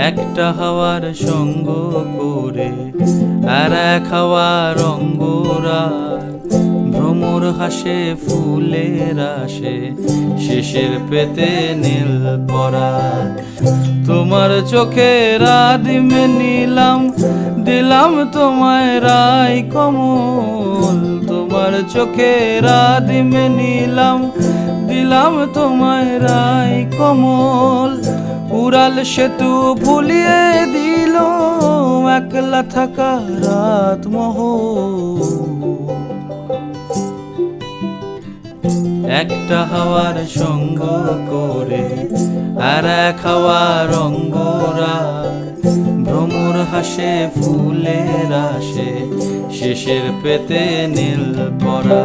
একটা হাওয়ার সঙ্গ করে আর এক হাওয়ার অঙ্গরা ভ্রমর হাসে, ফুলের আসে শেষের পেতে নীল পরা। তোমার চোখে রাদিমে নিলাম, দিলাম তোমায় রাই কমল। তোমার চোখে রাদিমে নিলাম, দিলাম তোমায় রাই কমল। উড়াল সেতু ভুলিয়ে দিল, একলা থাকা রাত মহ একটা হাওয়ার সঙ্গ করে আর এক হাওয়ার অঙ্গরা ভ্রমর হাসে, ফুলের আসে, শেষের পেতে নীল পরা